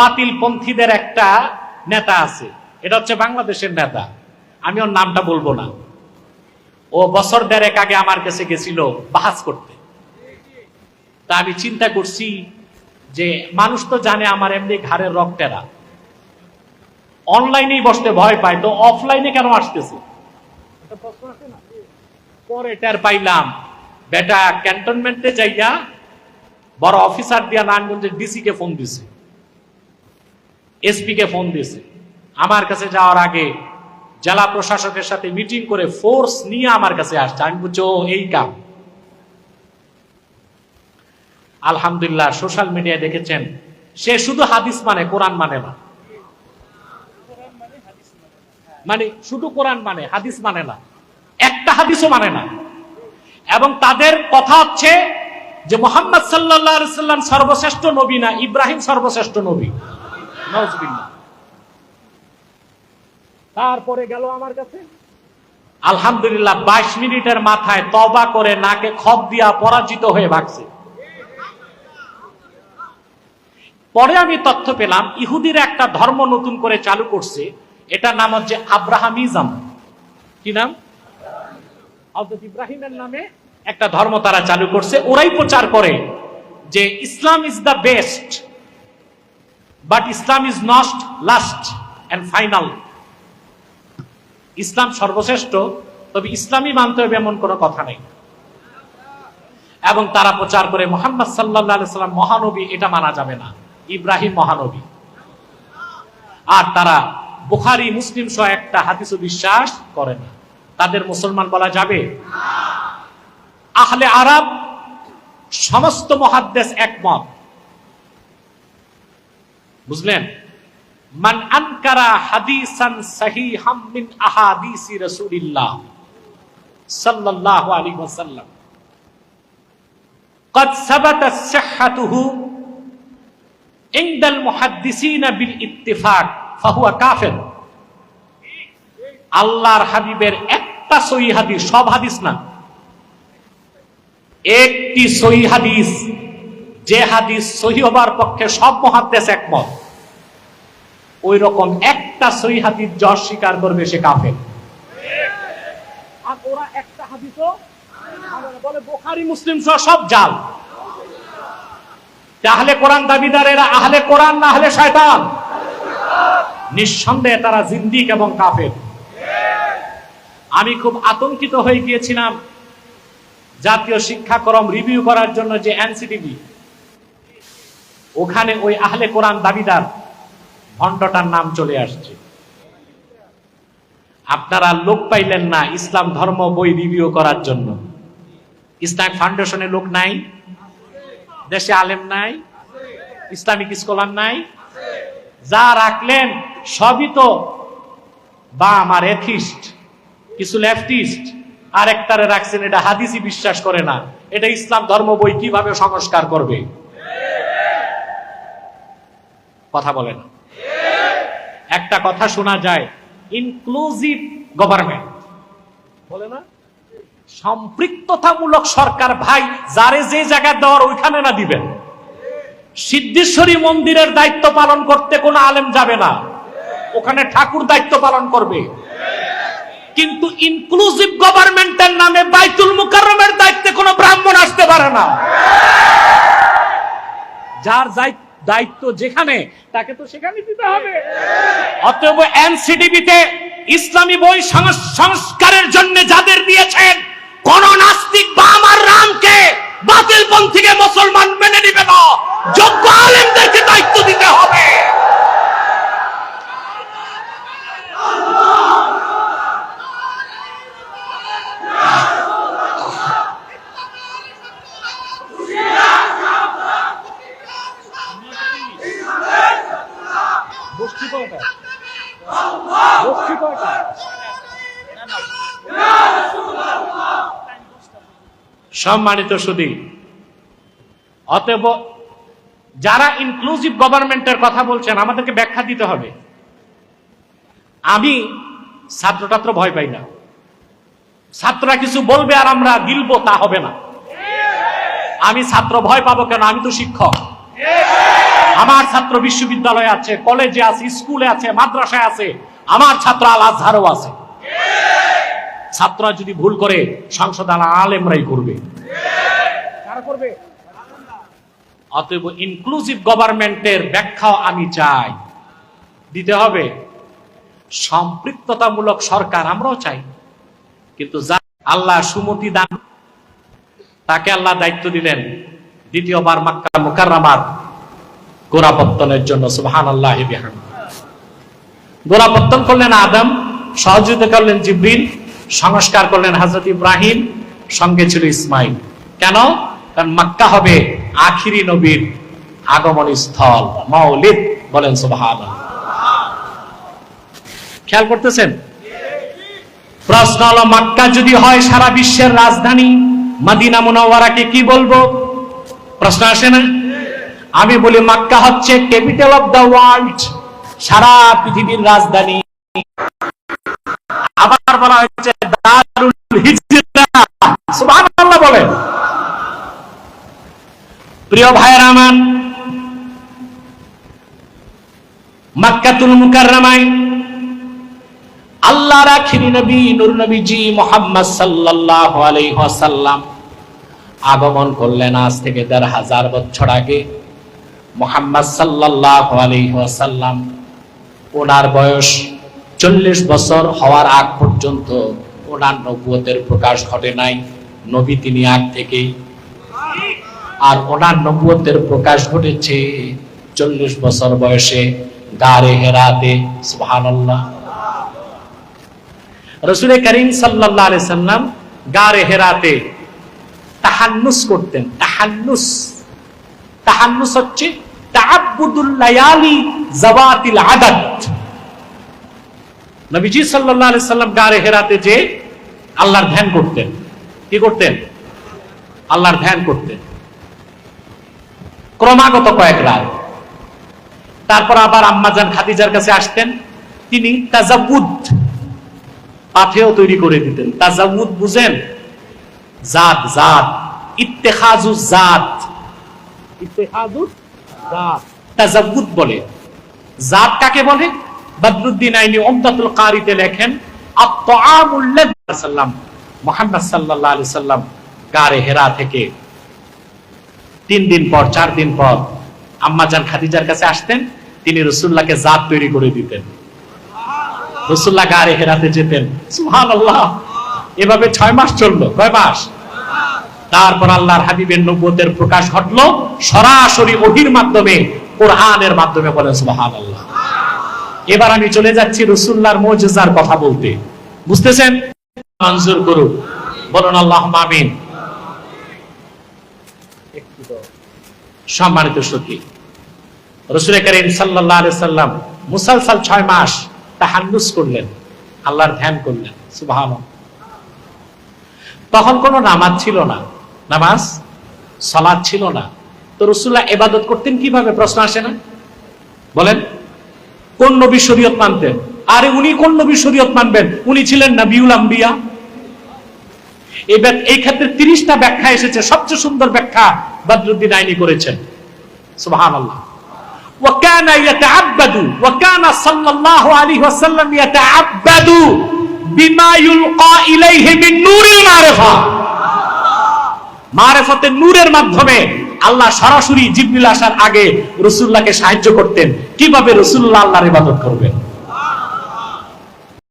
বাতিল পন্থীদের একটা নেতা আছে। এটা হচ্ছে বাংলাদেশের নেতা। আমি ওর নামটা বলব না। ও বছর দেড়েক আগে আমার কাছে গেছিল বাহাস করতে। তা আমি চিন্তা করছি যে মানুষ তো জানে আমার এমনি ঘাড়ের রক্তেরা অনলাইনেই বসতে ভয় পায়, তো অফলাইনে কেন আসতেছে? পরে টের পাইলাম, বেটা ক্যান্টনমেন্টে যাইয়া বড় অফিসার দিয়া নারায়ণগঞ্জের ডিসি কে ফোন দিছে। এসপি কে ফোন দিছে আমার কাছে যাওয়ার আগে জেলা প্রশাসকের সাথে মিটিং করে ফোর্স নিয়ে আমার কাছে আসছে। আমি বলছি, ও, এই কাম। আলহামদুলিল্লাহ, সোশ্যাল মিডিয়ায় দেখেছেন, সে শুধু হাদিস মানে কোরআন মানে না। মানে শুধু কোরআন মানে হাদিস মানে না। একটা হাদিসও মানে না। এবং তাদের কথা হচ্ছে যে, মোহাম্মদ সাল্লাহ সাল্লাম সর্বশ্রেষ্ঠ নবী না, ইব্রাহিম সর্বশ্রেষ্ঠ নবী। তারপরে গেল আমার কাছে। আলহামদুলিল্লাহ বাইশ মিনিটের মাথায় তবা করে নাকে খত দিয়া পরাজিত হয়ে ভাগছে। পরে আমি তথ্য পেলাম ইহুদির একটা ধর্ম নতুন করে চালু করছে। এটা নাম হচ্ছে আব্রাহামিজম। কি নাম? ইব্রাহিমের নামে একটা ধর্ম তারা চালু করছে। ওরাই প্রচার করে যে Islam is the best but Islam is not last and final ইসলাম সর্বশ্রেষ্ঠ, তবে ইসলামই মানতে হবে এমন কোনো কথা নেই। এবং তারা প্রচার করে, মোহাম্মদ সাল্লাহ সাল্লাম মহানবী, এটা মানা যাবে না। ইব্রাহিম মহানবী। আর তারা বুখারি, মুসলিম সহ একটা হাদিসও বিশ্বাস করে না। তাদের মুসলমান বলা যাবে? আহলে আরব সমস্ত মহাদ্দেশ একমত। বুঝলেন মান আনকারা হাদিসান সাহিহাম মিন আহাদিসি রাসূলিল্লাহ সাল্লাল্লাহু আলাইহি ওয়াসাল্লাম قد ثبت صحته عند المحدثين بالاتفاق فهو كافر আল্লাহর হাবিবের একটা সহি হাদিস সব হাদিস না একটি সহি হাদিস যে হাদিস সহি হবার পক্ষে সব মহাদ্দেশ একমত ওই রকম একটা সহি হাদিস যশ স্বীকার করবে সে কাফের। আর ওরা একটা হাদিসও বলে বোখারি মুসলিম সহ সব জাল। আহলে কোরআন দাবিদার এরা আহলে কোরআন না আহলে শয়তান? নিঃসন্দেহে তারা জিন্দিক এবং কাফের। আমি খুব আতঙ্কিত হয়ে গিয়েছিলাম জাতীয় শিক্ষাক্রম রিভিউ করার জন্য যে এনসিটিভি ওখানে ওই আহলে কোরআন দাবিদার। ভণ্ডটার নাম চলে আসছে। আপনারা লোক পাইলেন না ইসলাম ধর্ম বই রিভিউ করার জন্য। ইসলামিক ফাউন্ডেশনে লোক নাই। দেশে আলেম নাই। ইসলামিক স্কলার নাই। যা রাখলেন সবই তো বাম আর এথিস্ট, কিছু লেফটিস্ট, আর একটারে রাখছেন, এটা হাদিসি বিশ্বাস করে না। এটা ইসলাম ধর্ম বই কীভাবে সংস্কার করবে? কথা বলেন। একটা কথা শোনা যায় ইনক্লুসিভ গভর্নমেন্ট বলে না? সম্পৃক্ততামূলক সরকার ভাই, যারে যে জায়গা দেওয়ার ওইখানে না দিবেন। সিদ্ধেশ্বরী মন্দিরের দায়িত্ব পালন করতে কোনো আলেম যাবে না। ওখানে ঠাকুর দায়িত্ব পালন করবে। কিন্তু ইনক্লুসিভ গভর্নমেন্টের নামে বাইতুল মুকাররমের দায়িত্বে কোনো ব্রাহ্মণ আসতে পারে না। যার দায়িত্ব দায়িত্ব যেখানে তাকে তো সেখানে দিতে হবে। অতএব এনসিডিবিতে ইসলামী বই সংস- সংস্কারের জন্য যাদের দিয়েছেন কোন নাস্তিক বা আমার রামকে বাতিলপন্থীকে মুসলমান মেনে নিবে না। যোগ্য আলেমদেরকে দায়িত্ব দিতে হবে। সম্মানিত সুদী, অতএব যারা ইনক্লুসিভ গভর্নমেন্টের কথা বলছেন, আমাদেরকে ব্যাখ্যা দিতে হবে। আমি ছাত্র ছাত্র ভয় পাই না। ছাত্ররা কিছু বলবে আর আমরা গিলবো, তা হবে না। আমি ছাত্র ভয় পাবো কেন? আমি তো শিক্ষক। আমার ছাত্র বিশ্ববিদ্যালয়ে আছে, কলেজে আছে, স্কুলে আছে, মাদ্রাসায় আছে, আমার ছাত্র আল আজহারও আছে। ছাত্ররা যদি ভুল করে, সংসদ আল আলেমরাই করবে? অতএব ইনক্লুসিভ গভর্নমেন্টের ব্যাখ্যাও আমি চাই। দিতে হবে। সম্পৃক্ততামূলক সরকার আমরাও চাই। কিন্তু যা আল্লাহ সুমতি দান, তাকে আল্লাহ দায়িত্ব দিলেন। দ্বিতীয়বার মাক্কা মুকাররামার গোড়াপত্তনের জন্য সুবহান আল্লাহ বিহান গোড়াপত্তন করলেন আদম, সহযোগিতা করলেন জিব্রিল, সংস্কার করলেন হজরত ইব্রাহিম, সঙ্গে ছিল ইসমাইল। কেন? কারণ মাক্কা হবে আখিরি নবীর আগমন স্থল মৌলিদ বলেন সুবহান খেয়াল করতেছেন? প্রশ্ন হলো, মাক্কা যদি হয় সারা বিশ্বের রাজধানী, মাদিনা মুনাওয়ারাকে কি বলব? প্রশ্ন আসে না? আমি বলি মাক্কা হচ্ছে ক্যাপিটাল অফ দ্য ওয়ার্ল্ড সারা পৃথিবীর রাজধানী। আবার বলা হচ্ছে দারুল হিজরা। সুবহানাল্লাহ বলেন। প্রিয় ভাইয়ের আমার, মাক্কাতুল মুকাররমায় আল্লাহ রাখিরি নবী, নূর নবীজি মোহাম্মদ সাল্লাল্লাহু আলাইহি ওয়াসাল্লাম আগমন করলেন আজ থেকে দেড় হাজার বছর আগে। মোহাম্মদ সাল্লাল্লাহু আলাইহি ওনার বয়স চল্লিশ বছর হওয়ার আগ পর্যন্ত ওনার নবুয়তের প্রকাশ ঘটে নাই। নবী তিনি আগ থেকেই। আর ওনার নবুয়তের প্রকাশ ঘটেছে চল্লিশ বছর বয়সে গারে হেরাতে, সুবহানাল্লাহ। রসুল করিম সাল্লাহ আলি সাল্লাম গারে হেরাতে তাহান্নুস করতেন, তাহান্নুস। তাহান্নুস হচ্ছে ক্রমাগত কয়েক রাত তারপর আবার আম্মাজান খাদিজার কাছে আসতেন। তিনি তাজাবুদ পাথেও তৈরি করে দিতেন। তাজাউদ বুঝেন? জাত জাত। ইত্তেখাজু জাত। তাজাউদ বলে। জাত কাকে বলে? বদরুদ্দিন আইনি কারিতে লেখেন সাল্লাম। সাল্লাম গারে হেরা থেকে তিন দিন পর, চার দিন পর আম্মাজান খাদিজার কাছে আসতেন, তিনি রসুল্লাহকে জাত তৈরি করে দিতেন। রসুল্লাহ গাড়ি হেরাতে যেতেন। সুবহানাল্লাহ। এভাবে ছয় মাস চলল। কয় মাস? তারপর আল্লাহর হাবিবের নব্বতের প্রকাশ ঘটলো, সরাসরি ওহির মাধ্যমে, কোরআনের মাধ্যমে বলেন, সুবহানাল্লাহ। এবার আমি চলে যাচ্ছি রসুল্লাহর মোজেজার কথা বলতে। বুঝতেছেন? মঞ্জুর করুক। বলুন আল্লাহ আমিন। সম্মানিত সত্যি রসুল করিম সাল্লাহ আলি সাল্লাম মুসালসাল ছয় মাস তাহান্নুস করলেন, আল্লাহর ধ্যান করলেন সুবহান তখন কোনো নামাজ ছিল না। নামাজ সালাদ ছিল না তো রসুল্লাহ এবাদত করতেন কিভাবে প্রশ্ন আসে না বলেন কোন নবী শরীয়ত মানতেন আরে উনি কোন নবী শরীয়ত মানবেন উনি ছিলেন নবিউল আম্বিয়া এই ব্যাক- এই ক্ষেত্রে তিরিশটা ব্যাখ্যা এসেছে সবচেয়ে সুন্দর ব্যাখ্যা বদরুদ্দিন আইনি করেছেন সুবহান আল্লাহ وكان يتعبد وكان صلى الله عليه وسلم يتعبد بما يلقى إليه من نور المعرفة মারেফতের নূরের মাধ্যমে আল্লাহ সরাসরি জিবরিল আসার আগে রসুল্লাহকে সাহায্য করতেন। কীভাবে রসুল্লাহ আল্লাহর ইবাদত করবেন?